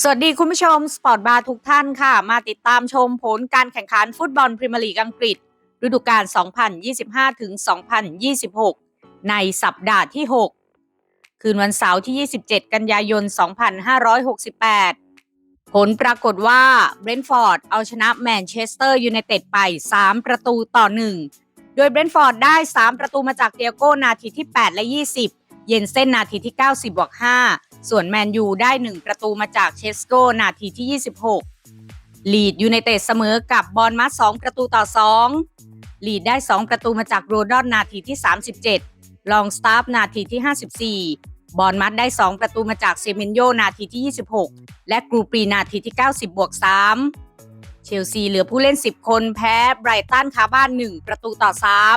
สวัสดีคุณผู้ชม สปอร์ตบาร์ทุกท่านค่ะ มาติดตามชมผลการแข่งขันฟุตบอลพรีเมียร์ลีกอังกฤษ ฤดูกาล 2025 ถึง 2026 ในสัปดาห์ที่ 6 คืนวันเสาร์ที่ 27 กันยายน 2568 ผลปรากฏว่าเบรนท์ฟอร์ดเอาชนะแมนเชสเตอร์ยูไนเต็ดไป 3 ประตูต่อ 1 โดยเบรนท์ฟอร์ดได้ 3 ประตูมาจากเตียโก้นาทีที่ 8 และ 20 เย็นเส้นนาทีที่ 90บวก5 ส่วนแมนยูได้ 1 ประตูมาจากเชสโกนาทีที่ 26 ลีดยูไนเต็ดเสมอกับบอลมัส2ประตูต่อ 2 ลีดได้ 2 ประตูมาจากโรดอนนาทีที่ 37 ลองสตาฟนาทีที่ 54 บอลมัดได้ 2 ประตูมาจากเซเมนโยนาทีที่ 26 และกรูปีนาทีที่ 90 บวก 3 เชลซีเหลือผู้เล่น 10 คนแพ้ไบรตันคาบ้าน 1 ประตูต่อ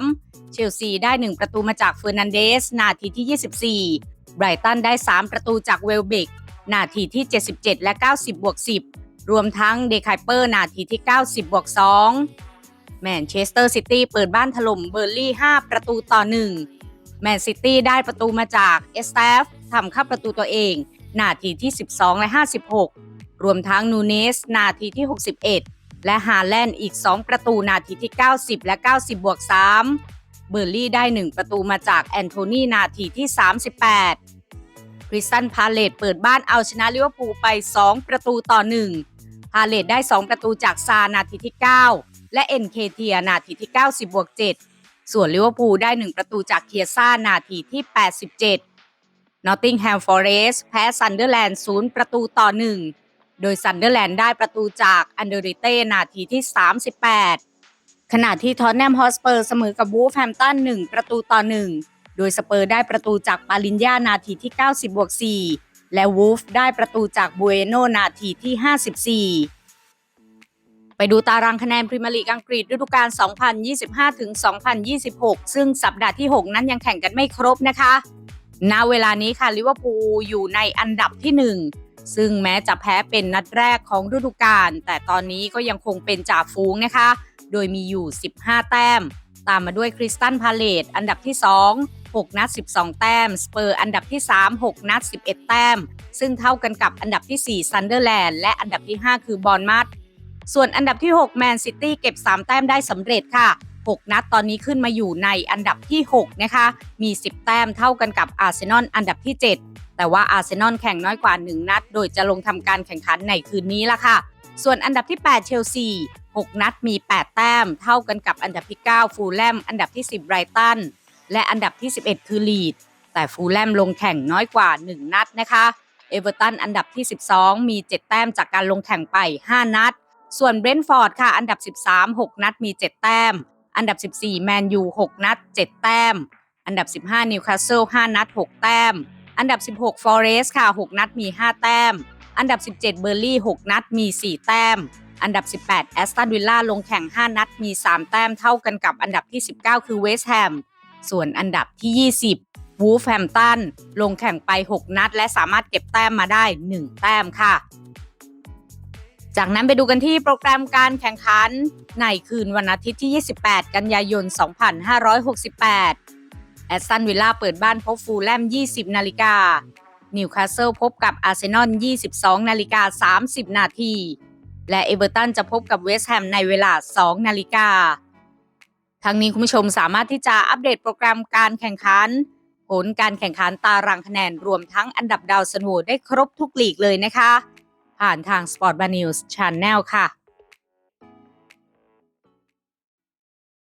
3 เชลซีได้ 1 ประตูมาจากเฟอร์นันเดส นาทีที่ 24 ไบรตันได้ 3 ประตูจากเวลเบกนาทีที่ 77 และ 90บวก10 รวมทั้งเดคายเปอร์นาทีที่ 90บวก2แมนเชสเตอร์ซิตี้เปิดบ้านถล่มเบอร์ลี่ 5 ประตูต่อ 1 แมนซิตี้ได้ประตูมาจากเอสเตฟทำเข้าประตูตัวเองนาทีที่ 12 และ 56 รวมทั้งนูเนส นาทีที่ 61 และฮาแลนด์อีก 2 ประตูนาทีที่ 90 และ 90บวก3 เบอร์ลี่ได้ 1 ประตูมาจากแอนโทนีนาทีที่ 38 คริสตันพาเลตเปิดบ้านเอาชนะลิเวอร์พูลไป 2 ประตูต่อ 1 พาเลตได้ 2 ประตูจากซานาทีที่ 9 และเอ็นเคเทียนาทีที่ 90บวก7ส่วนลิเวอร์พูลได้ 1 ประตูจากเคียซ่านาทีที่ 87นอตติงแฮมฟอร์เรสแพ้ซันเดอร์แลนด์0ประตูต่อ 1 โดยซันเดอร์แลนด์ได้ประตูจากอันเดอริเต้นาทีที่ 38 ขณะที่ทอตแนมฮอสเปอร์เสมอกับวูฟแฮมตัน1 ประตูต่อ 1 โดยสเปอร์ได้ประตูจากปาลินยานาทีที่ 90บวก4และวูฟได้ประตูจากบูเอโนนาทีที่ 54 ไปดูตารางคะแนนพรีเมียร์ลีกอังกฤษฤดูกาล 2025ถึง2026 ซึ่งสัปดาห์ที่ 6 นั้นยังแข่งกันไม่ครบนะคะณเวลานี้ค่ะลิเวอร์พูลอยู่ในอันดับที่ 1ซึ่งแม้จะแพ้เป็นนัดแรกของฤดูกาลแต่ตอนนี้ก็ยังคงเป็นจ่าฝูงนะคะ โดยมีอยู่ 15 แต้ม ตามมาด้วยคริสตันพาเลตอันดับที่ 2 6 นัด 12 แต้ม สเปอร์อันดับที่ 3 6 นัด 11 แต้ม ซึ่งเท่ากันกับอันดับที่ 4 ซันเดอร์แลนด์ และอันดับที่ 5 คือบอลมัดส่วนอันดับที่ 6 แมนซิตี้เก็บ 3 แต้มได้สำเร็จค่ะ 6 นัดตอนนี้ขึ้นมาอยู่ในอันดับที่ 6 นะคะ มี 10 แต้มเท่ากันกับอาร์เซนอลอันดับที่ 7 แต่ว่าอาร์เซนอลแข่งน้อยกว่า 1 นัด โดยจะลงทำการแข่งขันในคืนนี้ละค่ะ ส่วนอันดับที่ 8 เชลซี 6 นัดมี 8 แต้ม เท่ากันกับอันดับที่ 9 ฟูลแลม อันดับที่ 10 ไบรตัน และอันดับที่ 11 คือลีด แต่ฟูลแลมลงแข่งน้อยกว่า 1 นัดนะคะ เอเวอร์ตันอันดับที่ 12 มี 7 แต้มจากการลงแข่งไป 5 นัด ส่วนเบรนท์ฟอร์ดค่ะ อันดับ 13 6 นัดมี 7 แต้ม อันดับ 14 แมนยู 6 นัด 7 แต้ม อันดับ 15 นิวคาสเซิล 5 นัด 6 แต้ม อันดับ 16 ฟอเรสต์ค่ะ 6 นัดมี 5 แต้ม อันดับ 17 เบอร์ลี่ 6 นัดมี 4 แต้ม อันดับ 18 แอสตันวิลล่าลงแข่ง 5 นัดมี 3 แต้มเท่ากันกับอันดับที่ 19 คือเวสต์แฮม ส่วนอันดับที่ 20 วูฟแฮมตัน ลงแข่งไป 6 นัด และสามารถเก็บแต้มมาได้ 1 แต้มค่ะ จากนั้นไปดูกันที่โปรแกรมการแข่งขัน ในคืนวันอาทิตย์ที่ 28 กันยายน 2568 แอสตันวิลล่าเปิดบ้านพบฟูลแลม 20 นาฬิกานิวคาสเซิลพบกับอาร์เซนอล 22 นาฬิกา 30 นาที และเอเวอร์ตันจะพบกับเวสต์แฮมในเวลา 2 นาฬิกา ทั้งนี้คุณผู้ชมสามารถที่จะอัปเดตโปรแกรมการแข่งขัน ผลการแข่งขันตารางคะแนนรวมทั้งอันดับดาวสันโวได้ครบทุกลีกเลยนะคะ ผ่านทาง Sport b a News Channel ค่ะ